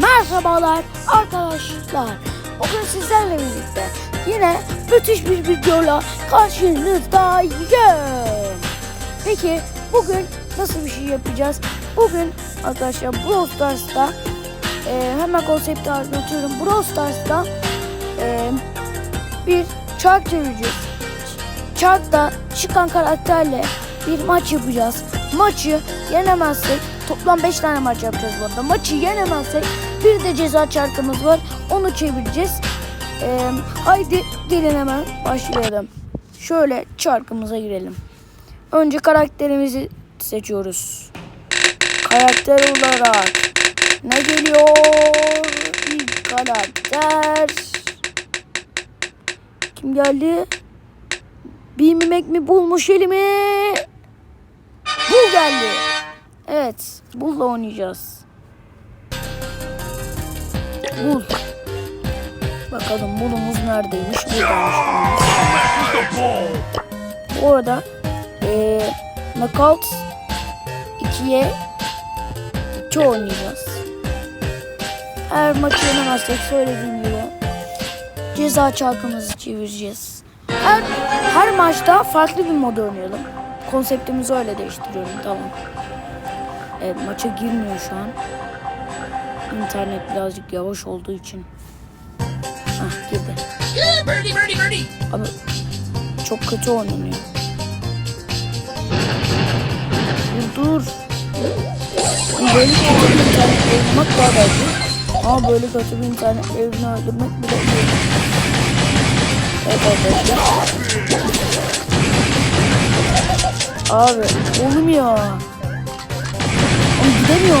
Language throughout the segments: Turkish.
Merhabalar arkadaşlar. Bugün sizlerle birlikte yine müthiş bir videoyla karşınızdayım. Peki bugün nasıl bir şey yapacağız? Bugün arkadaşlar Brawl Stars'ta e, hemen konsepti anlatıyorum. Brawl Stars'ta e, bir çark çevireceğiz. Çarkta çıkan karakterle bir maç yapacağız. Maçı yenemezsek toplam 5 tane maç yapacağız bu arada. Maçı yenemezsek bir de ceza çarkımız var. Onu çevireceğiz. Ee, haydi gelin hemen başlayalım. Şöyle çarkımıza girelim. Önce karakterimizi seçiyoruz. Karakter olarak ne geliyor? İlk karakter. Kim geldi? Bir mimek mi bulmuş elimi? Bul geldi. Evet. Bul'la oynayacağız. Bul. Bakalım bulumuz neredeymiş? Buradaymış. Bu arada eee Knockout 2'ye 2 oynayacağız. Eğer maçı yenemezsek söylediğim gibi ceza çarkımızı çevireceğiz. Her, her maçta farklı bir mod oynayalım. Konseptimizi öyle değiştiriyorum tamam. Evet maça girmiyor şu an. İnternet birazcık yavaş olduğu için. Hah girdi. Abi çok kötü oynanıyor. Dur dur. Böyle kötü bir internet oynamak daha belki. Ama böyle kötü bir internet evini öldürmek bile iyi. Evet arkadaşlar. Abi olmuyor. Oğlum gidemiyor.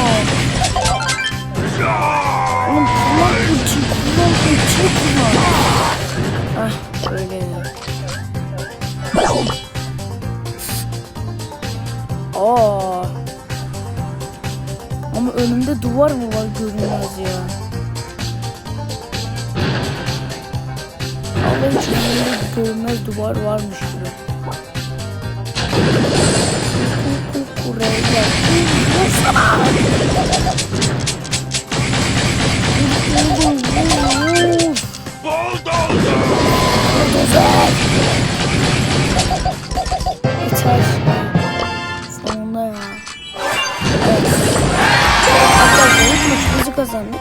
Ah öyle. Aa. Ama önümde duvar mı var görünmez ya. Allah için önümde görünmez duvar varmış gibi. Buraya. Bulldozer. Yeter. Sonunda ya. Evet. Arkadaşlar ilk maçımızı kazandık.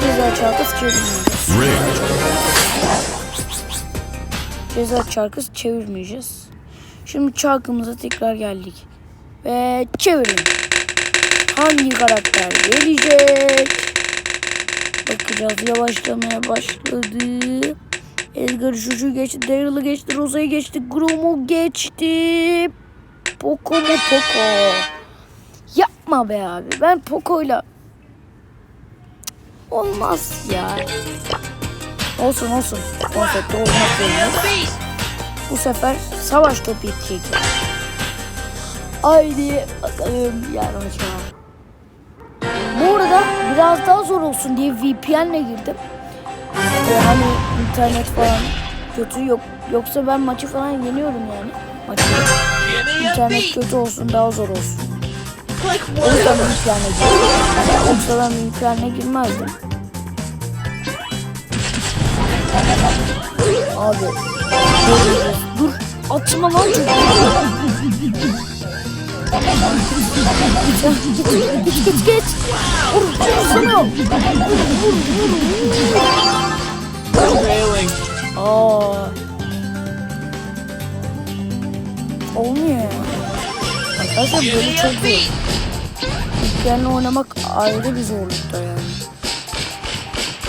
Ceza çarkısı çevirmeyeceğiz. Ceza çarkısı çevirmeyeceğiz. Şimdi çarkımıza tekrar geldik. Ve çevirin. Hangi karakter gelecek? Bakacağız yavaşlamaya başladı. Edgar Juju geçti, Daryl'ı geçti, Rosa'yı geçti, Grom'u geçti. Poco mu Poco? Yapma be abi. Ben Poco'yla olmaz ya. Olsun olsun. Konsepte olmak zorunda. Bu sefer savaş topu itecek. Haydi bakalım yarın maça. Bu arada biraz daha zor olsun diye VPN'le girdim. Ee, hani internet falan kötü yok. Yoksa ben maçı falan yeniyorum yani. Maçı. İnternet kötü olsun daha zor olsun. O yüzden VPN'e girdim. Yoksa ben VPN'e girmezdim. Abi. Dur. Atma lan çocuğu. Geç geç geç. Vur vursana. Vur vur vur vur. Failing. Aa. Olmuyor ya. Arkadaşlar böyle çok zor. Yüklerini oynamak ayrı bir zorlukta yani.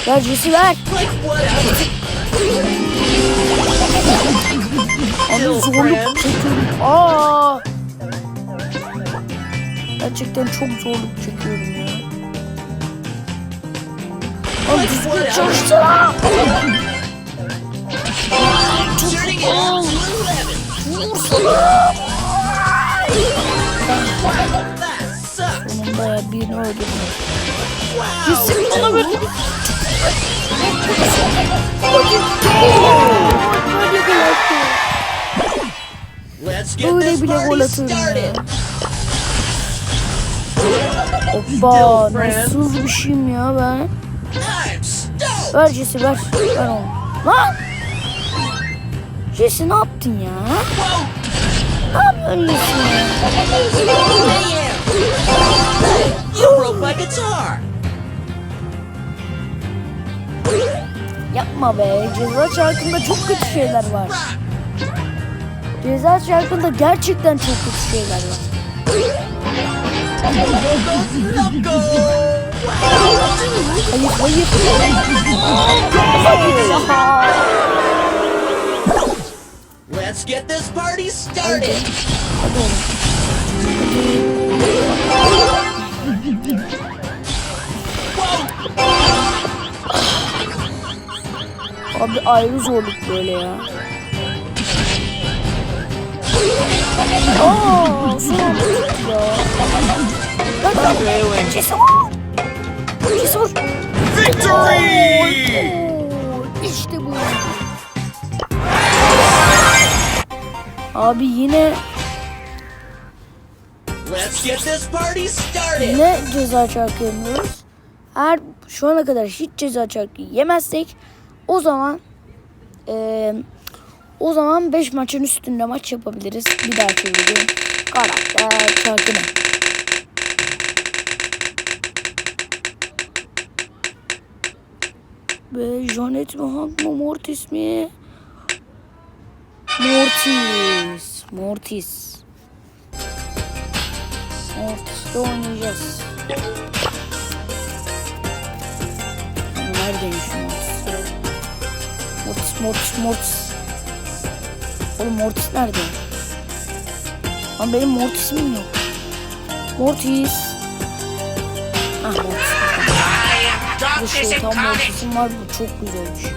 Ver Jesse ver. Abi zorluk çekiyorum. Aa. Gerçekten çok zorluk çekiyorum ya. Düzgün çalışsana. Vursana. Sonunda birini öldürdüm. Jesse bana Böyle this bile gol started. Hoppa nasıl bir şeyim ya ben. Ver Jesse ver. Ver onu. Lan! Jesse ne yaptın ya? Ne yapıyorsun Jesse? Yapma be. Ceza şarkında çok kötü şeyler var. Ceza şarkında gerçekten çok kötü şeyler var. Let's get this party started. Hadi oğlum. Abi ayrı zorluk böyle ya. Aa, son anda ya. Lan lan. Cesi vur. Victory! İşte bu. Abi yine Let's get this party started. yine ceza çarkı yemiyoruz. Eğer şu ana kadar hiç ceza çarkı yemezsek o zaman eee, o zaman 5 maçın üstünde maç yapabiliriz. Bir dahaki video karakter çarkı Ve Janet mi Hank mı Mortis mi? Mortis. Mortis. Mortis'te oynayacağız. Neredeymiş Mortis? Mortis, Mortis, Mortis. Oğlum Mortis nerede? Lan benim Mortis'im yok. Mortis. Bu şey tam Mortis'im var. Bu çok güzel bir şey.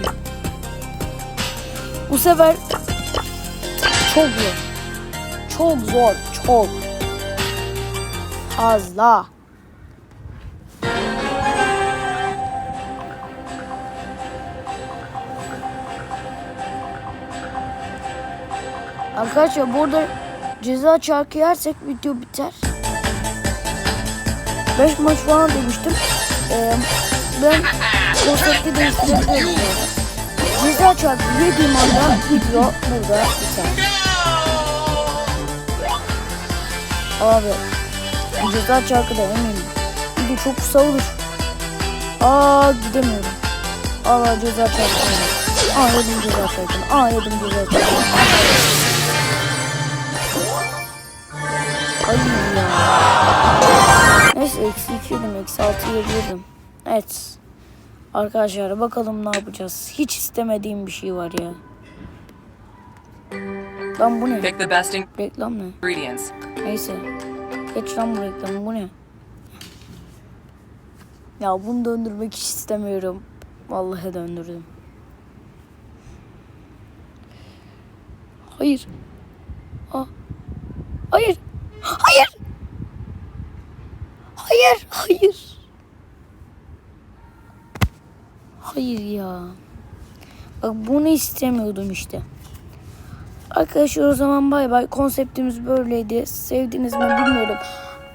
Bu sefer çok zor. Çok zor. Çok. Fazla. Arkadaşlar burada ceza çarkı yersek video biter. 5 maç falan demiştim. Ee, ben konsepti değiştirebilirim. Ceza çarkı yediğim anda video burada biter. Abi ceza çarkı da eminim. Video çok kısa olur. Aa gidemiyorum. Allah ceza çarkı. Aa yedim ceza çarkını. Aa yedim ceza çarkını. Ay ya. Neyse eksi 2 yedim. Eksi 6 yiyebilirdim. Evet. Arkadaşlar bakalım ne yapacağız. Hiç istemediğim bir şey var ya. Lan bu ne? Pick the best Reklam ne? ingredients. Neyse. Geç lan bu reklamı. Bu ne? Ya bunu döndürmek hiç istemiyorum. Vallahi döndürdüm. Hayır. Aa. Hayır. Hayır. Hayır. Hayır. Hayır ya. Bak bunu istemiyordum işte. Arkadaşlar o zaman bay bay. Konseptimiz böyleydi. Sevdiniz mi bilmiyorum.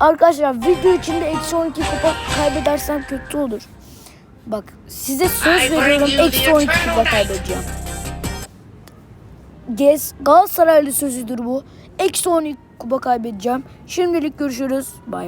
Arkadaşlar video içinde eksi 12 kupa kaybedersem kötü olur. Bak size söz veriyorum eksi 12 kupa kaybedeceğim. Gez Galatasaraylı sözüdür bu. Eksi 12 kupa kaybedeceğim. Şimdilik görüşürüz. Bay.